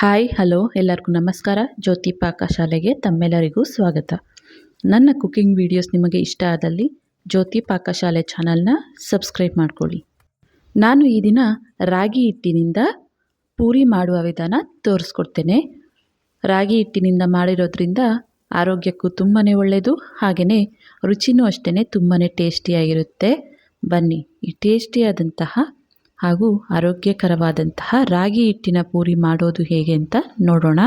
Hi, hello, ಎಲ್ಲರಿಗೂ ನಮಸ್ಕಾರ. ಜ್ಯೋತಿ ಪಾಕಶಾಲೆಗೆ ತಮ್ಮೆಲ್ಲರಿಗೂ ಸ್ವಾಗತ. ನನ್ನ ಕುಕಿಂಗ್ ವಿಡಿಯೋಸ್ ನಿಮಗೆ ಇಷ್ಟ ಆದಲ್ಲಿ ಜ್ಯೋತಿ ಪಾಕಶಾಲೆ ಚಾನಲ್ನ ಸಬ್ಸ್ಕ್ರೈಬ್ ಮಾಡ್ಕೊಳ್ಳಿ. ನಾನು ಈ ದಿನ ರಾಗಿ ಹಿಟ್ಟಿನಿಂದ ಪೂರಿ ಮಾಡುವ ವಿಧಾನ ತೋರಿಸ್ಕೊಡ್ತೇನೆ. ರಾಗಿ ಹಿಟ್ಟಿನಿಂದ ಮಾಡಿರೋದ್ರಿಂದ ಆರೋಗ್ಯಕ್ಕೂ ತುಂಬಾ ಒಳ್ಳೆಯದು ಹಾಗೆಯೇ ರುಚಿನೂ ಅಷ್ಟೇ ತುಂಬಾ ಟೇಸ್ಟಿಯಾಗಿರುತ್ತೆ. ಬನ್ನಿ, ಈ ಟೇಸ್ಟಿಯಾದಂತಹ ಹಾಗೂ ಆರೋಗ್ಯಕರವಾದಂತಹ ರಾಗಿ ಹಿಟ್ಟಿನ ಪೂರಿ ಮಾಡೋದು ಹೇಗೆ ಅಂತ ನೋಡೋಣ.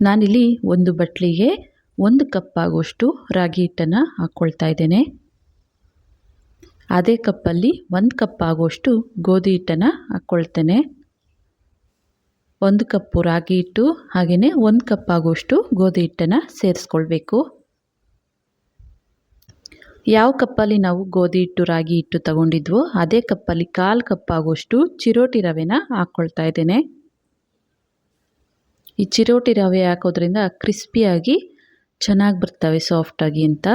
ನಾನಿಲ್ಲಿ ಒಂದು ಬಟ್ಲಿಗೆ ಒಂದು ಕಪ್ ಆಗುವಷ್ಟು ರಾಗಿ ಹಿಟ್ಟನ್ನು ಹಾಕ್ಕೊಳ್ತಾ ಇದ್ದೇನೆ. ಅದೇ ಕಪ್ಪಲ್ಲಿ ಒಂದು ಕಪ್ ಆಗುವಷ್ಟು ಗೋಧಿ ಹಿಟ್ಟನ್ನು ಹಾಕ್ಕೊಳ್ತೇನೆ. ಒಂದು ಕಪ್ಪು ರಾಗಿ ಹಿಟ್ಟು ಹಾಗೆಯೇ ಒಂದು ಕಪ್ ಆಗುವಷ್ಟು ಗೋಧಿ ಹಿಟ್ಟನ್ನು ಸೇರಿಸ್ಕೊಳ್ಬೇಕು. ಯಾವ ಕಪ್ಪಲ್ಲಿ ನಾವು ಗೋಧಿ ಹಿಟ್ಟು, ರಾಗಿ ಹಿಟ್ಟು ತಗೊಂಡಿದ್ವೋ ಅದೇ ಕಪ್ಪಲ್ಲಿ ಕಾಲು ಕಪ್ಪಾಗುವಷ್ಟು ಚಿರೋಟಿ ರವೆನ ಹಾಕ್ಕೊಳ್ತಾ ಇದ್ದೇನೆ. ಈ ಚಿರೋಟಿ ರವೆ ಹಾಕೋದ್ರಿಂದ ಕ್ರಿಸ್ಪಿಯಾಗಿ ಚೆನ್ನಾಗಿ ಬರ್ತವೆ ಸಾಫ್ಟಾಗಿ ಅಂತ.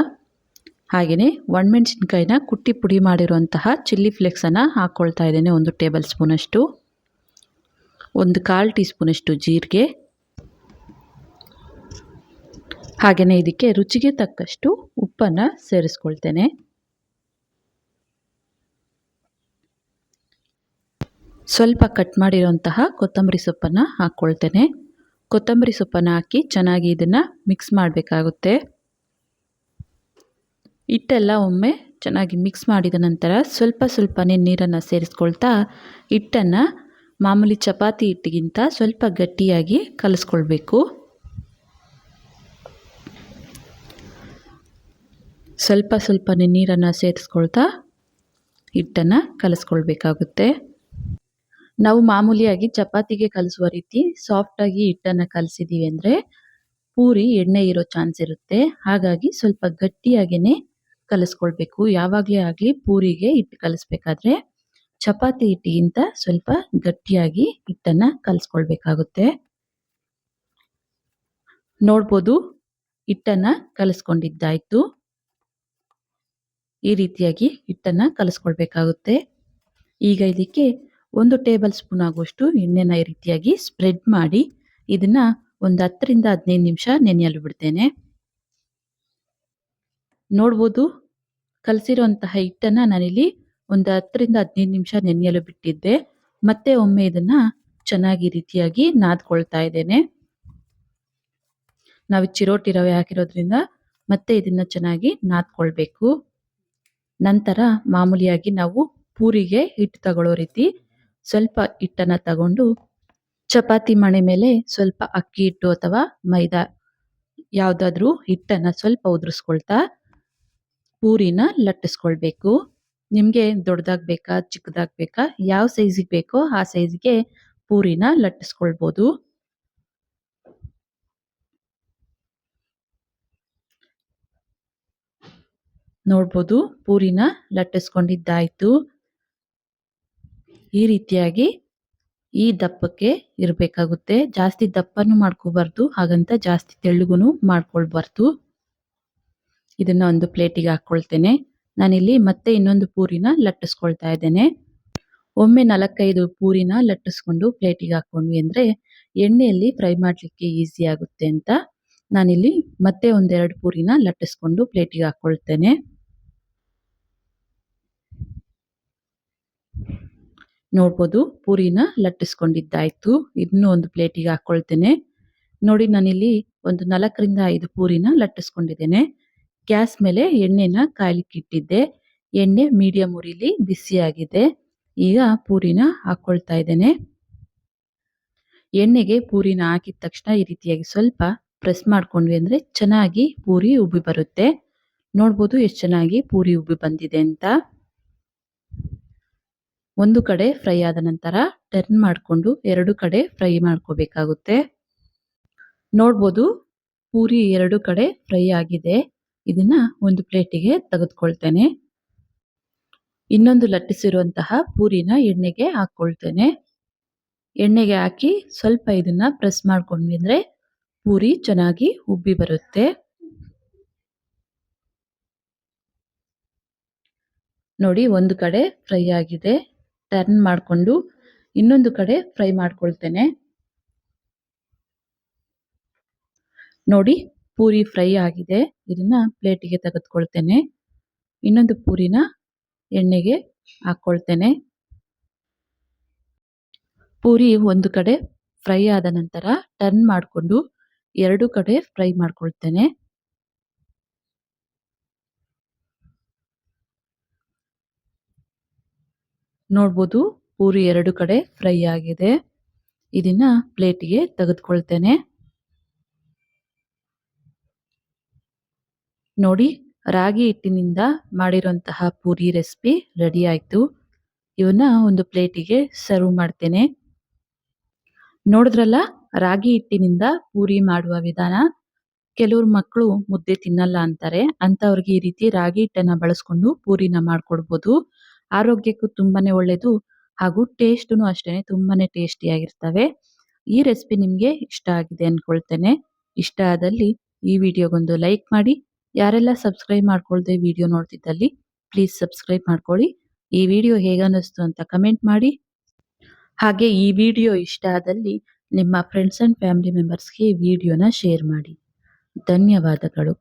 ಹಾಗೆಯೇ ಒಣಮೆಣ್ಸಿನ್ಕಾಯಿನ ಕುಟ್ಟಿ ಪುಡಿ ಮಾಡಿರುವಂತಹ ಚಿಲ್ಲಿ ಫ್ಲೆಕ್ಸನ್ನು ಹಾಕ್ಕೊಳ್ತಾ ಇದ್ದೇನೆ ಒಂದು ಟೇಬಲ್ ಸ್ಪೂನಷ್ಟು. ಒಂದು ಕಾಲು ಟೀ ಸ್ಪೂನಷ್ಟು ಜೀರಿಗೆ. ಹಾಗೆಯೇ ಇದಕ್ಕೆ ರುಚಿಗೆ ತಕ್ಕಷ್ಟು ಉಪ್ಪನ್ನು ಸೇರಿಸ್ಕೊಳ್ತೇನೆ. ಸ್ವಲ್ಪ ಕಟ್ ಮಾಡಿರೋಂತಹ ಕೊತ್ತಂಬರಿ ಸೊಪ್ಪನ್ನು ಹಾಕ್ಕೊಳ್ತೇನೆ. ಕೊತ್ತಂಬರಿ ಸೊಪ್ಪನ್ನು ಹಾಕಿ ಚೆನ್ನಾಗಿ ಇದನ್ನು ಮಿಕ್ಸ್ ಮಾಡಬೇಕಾಗುತ್ತೆ. ಹಿಟ್ಟೆಲ್ಲ ಒಮ್ಮೆ ಚೆನ್ನಾಗಿ ಮಿಕ್ಸ್ ಮಾಡಿದ ನಂತರ ಸ್ವಲ್ಪ ಸ್ವಲ್ಪನೇ ನೀರನ್ನು ಸೇರಿಸ್ಕೊಳ್ತಾ ಹಿಟ್ಟನ್ನು ಮಾಮೂಲಿ ಚಪಾತಿ ಹಿಟ್ಟಿಗಿಂತ ಸ್ವಲ್ಪ ಗಟ್ಟಿಯಾಗಿ ಕಲಿಸ್ಕೊಳ್ಬೇಕು. ಸ್ವಲ್ಪ ಸ್ವಲ್ಪನೇ ನೀರನ್ನು ಸೇರಿಸ್ಕೊಳ್ತಾ ಹಿಟ್ಟನ್ನು ಕಲಿಸ್ಕೊಳ್ಬೇಕಾಗುತ್ತೆ. ನಾವು ಮಾಮೂಲಿಯಾಗಿ ಚಪಾತಿಗೆ ಕಲಿಸುವ ರೀತಿ ಸಾಫ್ಟಾಗಿ ಹಿಟ್ಟನ್ನು ಕಲಿಸಿದ್ದೀವಿ ಅಂದರೆ ಪೂರಿ, ಎಣ್ಣೆ ಇರೋ ಚಾನ್ಸ್ ಇರುತ್ತೆ. ಹಾಗಾಗಿ ಸ್ವಲ್ಪ ಗಟ್ಟಿಯಾಗೇ ಕಲಿಸ್ಕೊಳ್ಬೇಕು. ಯಾವಾಗಲೇ ಆಗಲಿ ಪೂರಿಗೆ ಹಿಟ್ಟು ಕಲಿಸ್ಬೇಕಾದ್ರೆ ಚಪಾತಿ ಹಿಟ್ಟಿಗಿಂತ ಸ್ವಲ್ಪ ಗಟ್ಟಿಯಾಗಿ ಹಿಟ್ಟನ್ನು ಕಲಿಸ್ಕೊಳ್ಬೇಕಾಗುತ್ತೆ. ನೋಡ್ಬೋದು ಹಿಟ್ಟನ್ನು ಕಲಿಸ್ಕೊಂಡಿದ್ದಾಯ್ತು. ಈ ರೀತಿಯಾಗಿ ಹಿಟ್ಟನ್ನು ಕಲಿಸ್ಕೊಳ್ಬೇಕಾಗುತ್ತೆ. ಈಗ ಇದಕ್ಕೆ ಒಂದು ಟೇಬಲ್ ಸ್ಪೂನ್ ಆಗುವಷ್ಟು ಎಣ್ಣೆನ ಈ ರೀತಿಯಾಗಿ ಸ್ಪ್ರೆಡ್ ಮಾಡಿ ಇದನ್ನ ಒಂದು ಹತ್ತರಿಂದ ಹದಿನೈದು ನಿಮಿಷ ನೆನೆಯಲು ಬಿಡ್ತೇನೆ. ನೋಡ್ಬೋದು, ಕಲಸಿರುವಂತಹ ಹಿಟ್ಟನ್ನು ನಾನಿಲ್ಲಿ ಒಂದು ಹತ್ತರಿಂದ ಹದಿನೈದು ನಿಮಿಷ ನೆನೆಯಲು ಬಿಟ್ಟಿದ್ದೆ. ಮತ್ತೆ ಒಮ್ಮೆ ಇದನ್ನ ಚೆನ್ನಾಗಿ ರೀತಿಯಾಗಿ ನಾದ್ಕೊಳ್ತಾ ಇದ್ದೇನೆ. ನಾವು ಚಿರೋಟಿ ರವೆ ಹಾಕಿರೋದ್ರಿಂದ ಮತ್ತೆ ಇದನ್ನ ಚೆನ್ನಾಗಿ ನಾದ್ಕೊಳ್ಬೇಕು. ನಂತರ ಮಾಮೂಲಿಯಾಗಿ ನಾವು ಪೂರಿಗೆ ಹಿಟ್ಟು ತಗೊಳ್ಳೋ ರೀತಿ ಸ್ವಲ್ಪ ಹಿಟ್ಟನ್ನು ತಗೊಂಡು ಚಪಾತಿ ಮಣೆ ಮೇಲೆ ಸ್ವಲ್ಪ ಅಕ್ಕಿ ಹಿಟ್ಟು ಅಥವಾ ಮೈದಾ ಯಾವುದಾದ್ರೂ ಹಿಟ್ಟನ್ನು ಸ್ವಲ್ಪ ಉದುರಿಸ್ಕೊಳ್ತಾ ಪೂರಿನ ಲಟ್ಟಿಸ್ಕೊಳ್ಬೇಕು. ನಿಮಗೆ ದೊಡ್ಡದಾಗಿ ಬೇಕಾ ಚಿಕ್ಕದಾಗಿ ಬೇಕಾ ಯಾವ ಸೈಜಿಗೆ ಬೇಕೋ ಆ ಸೈಜ್ಗೆ ಪೂರಿನ ಲಟ್ಟಿಸ್ಕೊಳ್ಬೋದು. ನೋಡ್ಬೋದು. ಪೂರಿನ ಲಟ್ಟಿಸ್ಕೊಂಡಿದ್ದಾಯಿತು. ಈ ರೀತಿಯಾಗಿ ಈ ದಪ್ಪಕ್ಕೆ ಇರಬೇಕಾಗುತ್ತೆ. ಜಾಸ್ತಿ ದಪ್ಪನೂ ಮಾಡ್ಕೋಬಾರ್ದು, ಹಾಗಂತ ಜಾಸ್ತಿ ತೆಳ್ಳಗೂ ಮಾಡ್ಕೊಳ್ಬಾರ್ದು. ಇದನ್ನು ಒಂದು ಪ್ಲೇಟಿಗೆ ಹಾಕ್ಕೊಳ್ತೇನೆ. ನಾನಿಲ್ಲಿ ಮತ್ತೆ ಇನ್ನೊಂದು ಪೂರಿನ ಲಟ್ಟಿಸ್ಕೊಳ್ತಾ ಇದ್ದೇನೆ. ಒಮ್ಮೆ ನಾಲ್ಕೈದು ಪೂರಿನ ಲಟ್ಟಿಸ್ಕೊಂಡು ಪ್ಲೇಟಿಗೆ ಹಾಕೊಂಡ್ವಿ ಅಂದರೆ ಎಣ್ಣೆಯಲ್ಲಿ ಫ್ರೈ ಮಾಡಲಿಕ್ಕೆ ಈಸಿ ಆಗುತ್ತೆ ಅಂತ ನಾನಿಲ್ಲಿ ಮತ್ತೆ ಒಂದೆರಡು ಪೂರಿನ ಲಟ್ಟಿಸ್ಕೊಂಡು ಪ್ಲೇಟಿಗೆ ಹಾಕ್ಕೊಳ್ತೇನೆ. ನೋಡ್ಬೋದು. ಪೂರಿನ ಲಟ್ಟಿಸ್ಕೊಂಡಿದ್ದಾಯ್ತು. ಇನ್ನೂ ಒಂದು ಪ್ಲೇಟಿಗೆ ಹಾಕ್ಕೊಳ್ತೇನೆ. ನೋಡಿ, ನಾನಿಲ್ಲಿ ಒಂದು ನಾಲ್ಕರಿಂದ ಐದು ಪೂರಿನ ಲಟ್ಟಿಸ್ಕೊಂಡಿದ್ದೇನೆ. ಗ್ಯಾಸ್ ಮೇಲೆ ಎಣ್ಣೆನ ಕಾಯ್ಲಿಕ್ಕೆ ಇಟ್ಟಿದ್ದೆ. ಎಣ್ಣೆ ಮೀಡಿಯಂ ಉರಿಲಿ ಬಿಸಿಯಾಗಿದೆ ಈಗ ಪೂರಿನ ಹಾಕ್ಕೊಳ್ತಾ ಇದ್ದೇನೆ. ಎಣ್ಣೆಗೆ ಪೂರಿನ ಹಾಕಿದ ತಕ್ಷಣ ಈ ರೀತಿಯಾಗಿ ಸ್ವಲ್ಪ ಪ್ರೆಸ್ ಮಾಡ್ಕೊಂಡ್ವಿ ಅಂದರೆ ಚೆನ್ನಾಗಿ ಪೂರಿ ಉಬ್ಬಿ ಬರುತ್ತೆ. ನೋಡ್ಬೋದು ಎಷ್ಟು ಚೆನ್ನಾಗಿ ಪೂರಿ ಉಬ್ಬಿ ಬಂದಿದೆ ಅಂತ. ಒಂದು ಕಡೆ ಫ್ರೈ ಆದ ನಂತರ ಟರ್ನ್ ಮಾಡಿಕೊಂಡು ಎರಡು ಕಡೆ ಫ್ರೈ ಮಾಡ್ಕೋಬೇಕಾಗುತ್ತೆ. ನೋಡ್ಬೋದು ಪೂರಿ ಎರಡು ಕಡೆ ಫ್ರೈ ಆಗಿದೆ. ಇದನ್ನ ಒಂದು ಪ್ಲೇಟಿಗೆ ತೆಗೆದುಕೊಳ್ತೇನೆ. ಇನ್ನೊಂದು ಲಟ್ಟಿಸಿರುವಂತಹ ಪೂರಿನ ಎಣ್ಣೆಗೆ ಹಾಕ್ಕೊಳ್ತೇನೆ ಎಣ್ಣೆಗೆ ಹಾಕಿ ಸ್ವಲ್ಪ ಇದನ್ನ ಪ್ರೆಸ್ ಮಾಡ್ಕೊಂಡ್ವಿ ಅಂದರೆ ಪೂರಿ ಚೆನ್ನಾಗಿ ಉಬ್ಬಿ ಬರುತ್ತೆ. ನೋಡಿ ಒಂದು ಕಡೆ ಫ್ರೈ ಆಗಿದೆ. ಟರ್ನ್ ಮಾಡಿಕೊಂಡು ಇನ್ನೊಂದು ಕಡೆ ಫ್ರೈ ಮಾಡ್ಕೊಳ್ತೇನೆ. ನೋಡಿ, ಪೂರಿ ಫ್ರೈ ಆಗಿದೆ. ಇದನ್ನ ಪ್ಲೇಟಿಗೆ ತೆಗೆದುಕೊಳ್ತೇನೆ. ಇನ್ನೊಂದು ಪೂರಿನ ಎಣ್ಣೆಗೆ ಹಾಕ್ಕೊಳ್ತೇನೆ ಪೂರಿ ಒಂದು ಕಡೆ ಫ್ರೈ ಆದ ನಂತರ ಟರ್ನ್ ಮಾಡಿಕೊಂಡು ಎರಡು ಕಡೆ ಫ್ರೈ ಮಾಡ್ಕೊಳ್ತೇನೆ. ನೋಡ್ಬೋದು. ಪೂರಿ ಎರಡು ಕಡೆ ಫ್ರೈ ಆಗಿದೆ. ಇದನ್ನ ಪ್ಲೇಟಿಗೆ ತೆಗೆದುಕೊಳ್ತೇನೆ. ನೋಡಿ, ರಾಗಿ ಹಿಟ್ಟಿನಿಂದ ಮಾಡಿರುವಂತಹ ಪೂರಿ ರೆಸಿಪಿ ರೆಡಿ ಆಯಿತು. ಇವನ್ನ ಒಂದು ಪ್ಲೇಟಿಗೆ ಸರ್ವ್ ಮಾಡ್ತೇನೆ. ನೋಡಿದ್ರಲ್ಲ, ರಾಗಿ ಹಿಟ್ಟಿನಿಂದ ಪೂರಿ ಮಾಡುವ ವಿಧಾನ. ಕೆಲವ್ರು ಮಕ್ಕಳು ಮುದ್ದೆ ತಿನ್ನಲ್ಲ ಅಂತಾರೆ. ಅಂತವ್ರಿಗೆ ಈ ರೀತಿ ರಾಗಿ ಹಿಟ್ಟನ್ನ ಬಳಸ್ಕೊಂಡು ಪೂರಿನ ಮಾಡ್ಕೊಡ್ಬೋದು. ಆರೋಗ್ಯಕ್ಕೂ ತುಂಬಾನೇ ಒಳ್ಳೇದು ಹಾಗೂ ಟೇಸ್ಟೂ ಅಷ್ಟೇನೆ ತುಂಬಾನೇ ಟೇಸ್ಟಿಯಾಗಿರ್ತವೆ ಈ ರೆಸಿಪಿ ನಿಮಗೆ ಇಷ್ಟ ಆಗಿದೆ ಅಂದ್ಕೊಳ್ತೇನೆ ಇಷ್ಟ ಆದಲ್ಲಿ ಈ ವಿಡಿಯೋಗೊಂದು ಲೈಕ್ ಮಾಡಿ. ಯಾರೆಲ್ಲ ಸಬ್ಸ್ಕ್ರೈಬ್ ಮಾಡ್ಕೊಳ್ದೆ ವಿಡಿಯೋ ನೋಡ್ತಿದ್ದಲ್ಲಿ ಪ್ಲೀಸ್ ಸಬ್ಸ್ಕ್ರೈಬ್ ಮಾಡ್ಕೊಳ್ಳಿ. ಈ ವಿಡಿಯೋ ಹೇಗನ್ನಿಸ್ತು ಅಂತ ಕಮೆಂಟ್ ಮಾಡಿ. ಹಾಗೆ ಈ ವಿಡಿಯೋ ಇಷ್ಟ ಆದಲ್ಲಿ ನಿಮ್ಮ ಫ್ರೆಂಡ್ಸ್ ಅಂಡ್ ಫ್ಯಾಮಿಲಿ ಮೆಂಬರ್ಸ್ಗೆ ಈ ವಿಡಿಯೋನ ಶೇರ್ ಮಾಡಿ. ಧನ್ಯವಾದಗಳು.